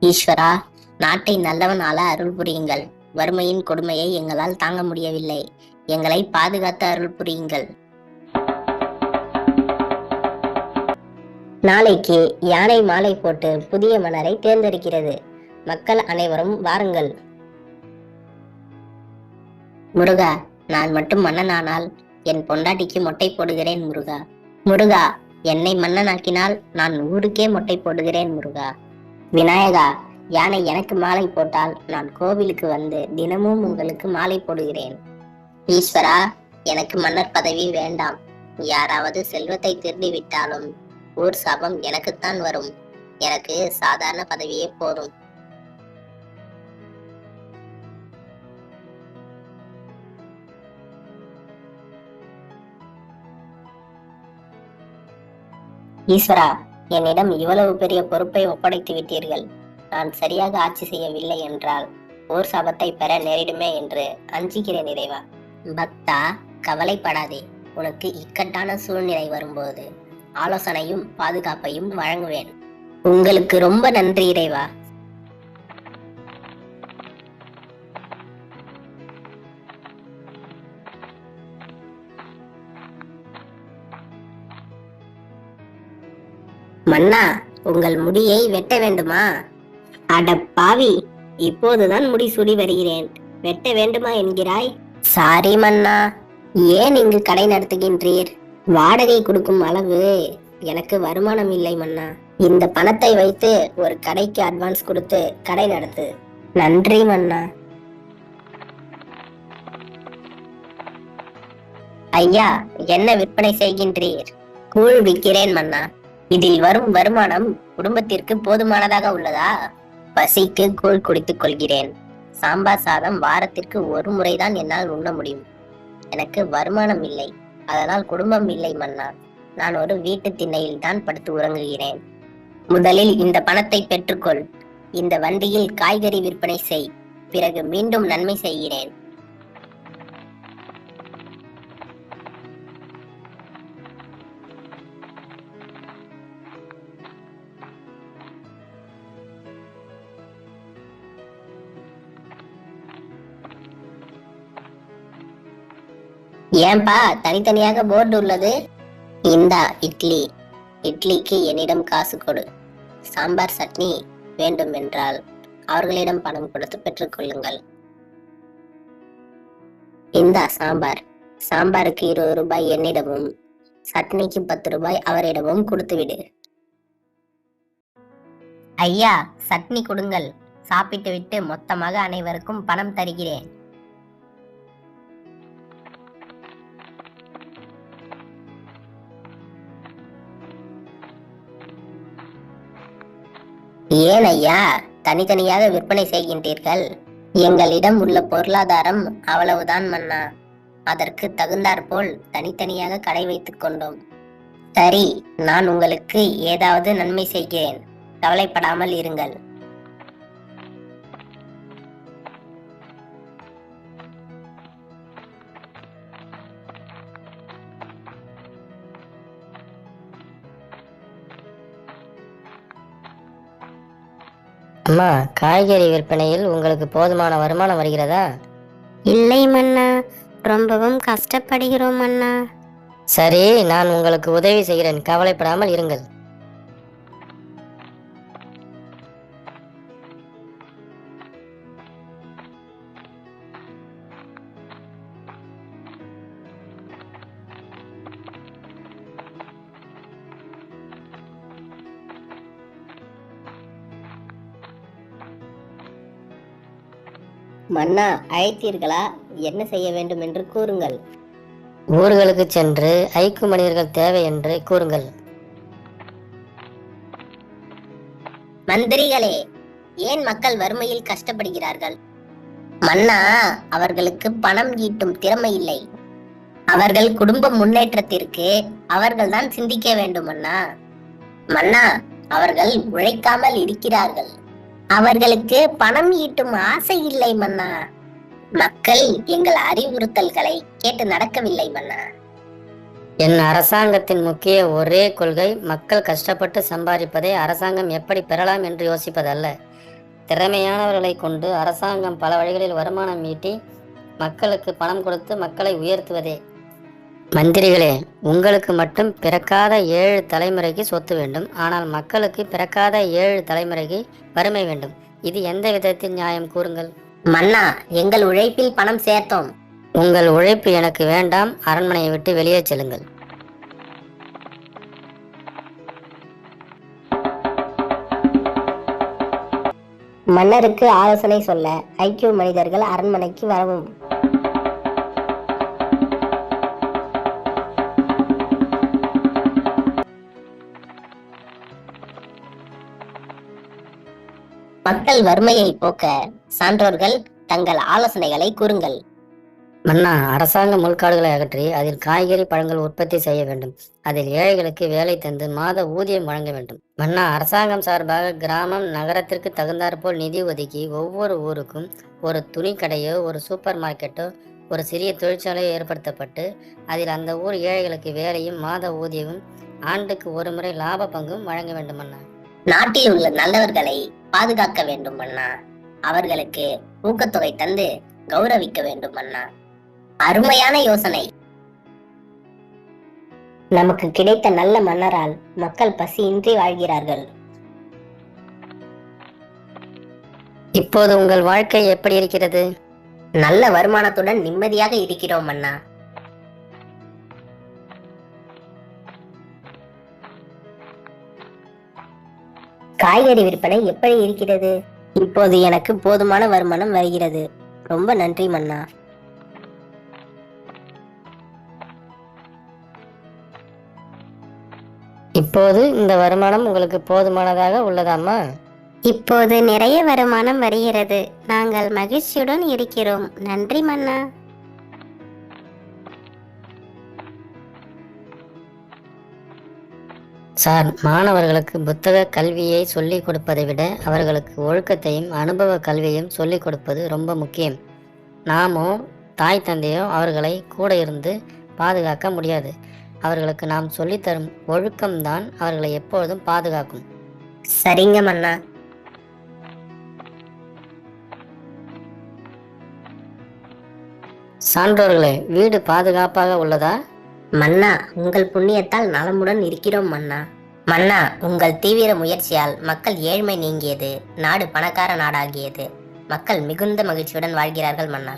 ஈஸ்வரா நாட்டை நல்லவனால அருள் புரியுங்கள். வறுமையின் கொடுமையை எங்களால் தாங்க முடியவில்லை. எங்களை பாதுகாத்து அருள் புரியுங்கள். நாளைக்கு யானை மாலை போட்டு புதிய மன்னரை தேர்ந்தெடுக்கிறது. மக்கள் அனைவரும் வாருங்கள். முருகா நான் மட்டும் மன்னனானால் என் பொண்டாட்டிக்கு மொட்டை போடுகிறேன் முருகா. முருகா என்னை மன்னனாக்கினால் நான் ஊருக்கே மொட்டை போடுகிறேன் முருகா. விநாயகா யானை எனக்கு மாலை போட்டால் நான் கோவிலுக்கு வந்து தினமும் உங்களுக்கு மாலை போடுகிறேன். ஈஸ்வரா எனக்கு மன்னர் பதவி வேண்டாம். யாராவது செல்வத்தை திருடி விட்டாலும் ஊர் சாபம் எனக்குத்தான் வரும். எனக்கு சாதாரண பதவியே போதும். ஈஸ்வரா என்னிடம் இவ்வளவு பெரிய பொறுப்பை ஒப்படைத்து விட்டீர்கள். நான் சரியாக ஆட்சி செய்யவில்லை என்றால் ஓர் சபத்தை பெற நேரிடுமே என்று அஞ்சுகிறேன் இறைவா. பக்தா கவலைப்படாதே. உனக்கு இக்கட்டான சூழ்நிலை வரும்போது ஆலோசனையும் பாதுகாப்பையும் வழங்குவேன். உங்களுக்கு ரொம்ப நன்றி இறைவா. மன்னா உங்கள் முடியை வெட்ட வேண்டுமா? அட பாவி இப்போதுதான் முடி சுடி வருகிறேன். வெட்ட வேண்டுமா என்கிறாய்? சாரி மன்னா ஏன் இங்கு கடை நடத்துகின்றீர்? வாடகை கொடுக்கும் அளவு எனக்கு வருமானம் இல்லை மன்னா. இந்த பணத்தை வைத்து ஒரு கடைக்கு அட்வான்ஸ் கொடுத்து கடை நடத்து. நன்றி மன்னா. ஐயா என்ன விற்பனை செய்கின்றீர்? கூழ் விற்கிறேன் மன்னா. இதில் வரும் வருமானம் குடும்பத்திற்கு போதுமானதாக உள்ளதா? பசிக்கு கூழ் குடித்துக் கொள்கிறேன். சாம்பார் சாதம் வாரத்திற்கு ஒரு முறைதான் என்னால் உண்ண முடியும். எனக்கு வருமானம் இல்லை. அதனால் குடும்பம் இல்லை மன்னா. நான் ஒரு வீட்டு திண்ணையில் தான் படுத்து உறங்குகிறேன். முதலில் இந்த பணத்தை பெற்றுக்கொள். இந்த வண்டியில் காய்கறி விற்பனை செய். பிறகு மீண்டும் நன்மை செய்கிறேன். ஏன்பா தனித்தனியாக போர்டு உள்ளது? இந்தா இட்லி. இட்லிக்கு என்னிடம் காசு கொடு. சாம்பார் சட்னி வேண்டும் என்றால் அவர்களிடம் பணம் கொடுத்து பெற்றுக்கொள்ளுங்கள் இந்தா சாம்பார். சாம்பாருக்கு இருபது ரூபாய் என்னிடமும் சட்னிக்கு பத்து ரூபாய் அவரிடமும் கொடுத்துவிடு. ஐயா சட்னி கொடுங்கள். சாப்பிட்டு விட்டு மொத்தமாக அனைவருக்கும் பணம் தருகிறேன். ஏன் ஐயா தனித்தனியாக விற்பனை செய்கின்றீர்கள். எங்களிடம் உள்ள பொருளாதாரம் அவ்வளவுதான் மன்னா. அதற்கு தகுந்தாற்போல் தனித்தனியாக கடை வைத்துக் கொண்டோம். சரி நான் உங்களுக்கு ஏதாவது நன்மை செய்கிறேன். கவலைப்படாமல் இருங்கள். அம்மா காய்கறி விற்பனையில் உங்களுக்கு போதுமான வருமானம் வருகிறதா? இல்லை மன்னா ரொம்பவும் கஷ்டப்படுகிறோம் மன்னா. சரி நான் உங்களுக்கு உதவி செய்கிறேன். கவலைப்படாமல் இருங்கள். மன்னா அழைத்தீர்களா? என்ன செய்ய வேண்டும் என்று கூறுங்கள். ஊர்களுக்கு சென்று ஐக்கு மனிதர்கள் தேவை என்று கூறுங்கள். மந்திரிகளே ஏன் மக்கள் வறுமையில் கஷ்டப்படுகிறார்கள்? மன்னா அவர்களுக்கு பணம் ஈட்டும் திறமை இல்லை. அவர்கள் குடும்ப முன்னேற்றத்திற்கு அவர்கள்தான் சிந்திக்க வேண்டும் மன்னா. மன்னா அவர்கள் உழைக்காமல் இருக்கிறார்கள். அவர்களுக்கு பணம் ஈட்டும் ஆசை இல்லை மன்னா. மக்கள் எங்கள் அறிவுறுத்தல்களை கேட்டு நடக்கவில்லை மன்னா. என் அரசாங்கத்தின் முக்கிய ஒரே கொள்கை மக்கள் கஷ்டப்பட்டு சம்பாதிப்பதை அரசாங்கம் எப்படி பெறலாம் என்று யோசிப்பதல்ல. திறமையானவர்களை கொண்டு அரசாங்கம் பல வழிகளில் வருமானம் ஈட்டி மக்களுக்கு பணம் கொடுத்து மக்களை உயர்த்துவதே. மந்திரிகளே உங்களுக்கு மட்டும் பிறக்காத ஏழு தலைமுறைக்கு சொத்து வேண்டும். ஆனால் மக்களுக்கு பிறக்காத ஏழு தலைமுறைக்கு வறுமை வேண்டும். இது எந்த விதத்தில் நியாயம் கூறுங்கள்? மன்னா எங்கள் உழைப்பில் பணம் சேர்த்தோம். உங்கள் உழைப்பு எனக்கு வேண்டாம். அரண்மனையை விட்டு வெளியே செல்லுங்கள். மன்னருக்கு ஆலோசனை சொல்ல ஐக்கிய மனிதர்கள் அரண்மனைக்கு வரவும். மக்கள் வறுமையை போக்க சான்றோர்கள் தங்கள் ஆலோசனைகளை கூறுங்கள். மன்னா அரசாங்க முள்காடுகளை அகற்றி அதில் காய்கறி பழங்கள் உற்பத்தி செய்ய வேண்டும். அதில் ஏழைகளுக்கு வேலை தந்து மாத ஊதியம் வழங்க வேண்டும். மன்னா அரசாங்கம் சார்பாக கிராமம் நகரத்திற்கு தகுந்தாற்போல் நிதி ஒதுக்கி ஒவ்வொரு ஊருக்கும் ஒரு துணி கடையோ ஒரு சூப்பர் மார்க்கெட்டோ ஒரு சிறிய தொழிற்சாலையோ ஏற்படுத்தப்பட்டு அதில் அந்த ஊர் ஏழைகளுக்கு வேலையும் மாத ஊதியமும் ஆண்டுக்கு ஒரு முறை லாப பங்கும் வழங்க வேண்டும் மன்னா. நாட்டில் உள்ள நல்லவர்களை பாதுகாக்க வேண்டும் அண்ணா. அவர்களுக்கு ஊக்கத்தொகை தந்து கௌரவிக்க வேண்டும் அண்ணா. அருமையான யோசனை. நமக்கு கிடைத்த நல்ல மன்னரால் மக்கள் பசியின்றி வாழ்கிறார்கள். இப்போது உங்கள் வாழ்க்கை எப்படி இருக்கிறது? நல்ல வருமானத்துடன் நிம்மதியாக இருக்கிறோம் அண்ணா. காய்கறி விற்பனை எப்படி இருக்கிறது? இப்போது எனக்கு போதுமான வருமானம் வருகிறது. ரொம்ப நன்றி மன்னா. இப்போது இந்த வருமானம் உங்களுக்கு போதுமானதாக உள்ளதாமா இப்போது நிறைய வருமானம் வருகிறது. நாங்கள் மகிழ்ச்சியுடன் இருக்கிறோம். நன்றி மன்னா. சார் மாணவர்களுக்கு புத்தக கல்வியை சொல்லிக் கொடுப்பதை விட அவர்களுக்கு ஒழுக்கத்தையும் அனுபவ கல்வியையும் சொல்லிக் கொடுப்பது ரொம்ப முக்கியம். நாமோ தாய் தந்தையோ அவர்களை கூட இருந்து பாதுகாக்க முடியாது. அவர்களுக்கு நாம் சொல்லித்தரும் ஒழுக்கம்தான் அவர்களை எப்பொழுதும் பாதுகாக்கும். சரிங்க மன்னா. சான்றோர்களே வீடு பாதுகாப்பாக உள்ளதா? மன்னா உங்கள் புண்ணியத்தால் நலமுடன் இருக்கிறோம் மன்னா. மன்னா உங்கள் தீவிர முயற்சியால் மக்கள் ஏழ்மை நீங்கியது நாடு பணக்கார நாடாகியது. மக்கள் மிகுந்த மகிழ்ச்சியுடன் வாழ்கிறார்கள் மன்னா.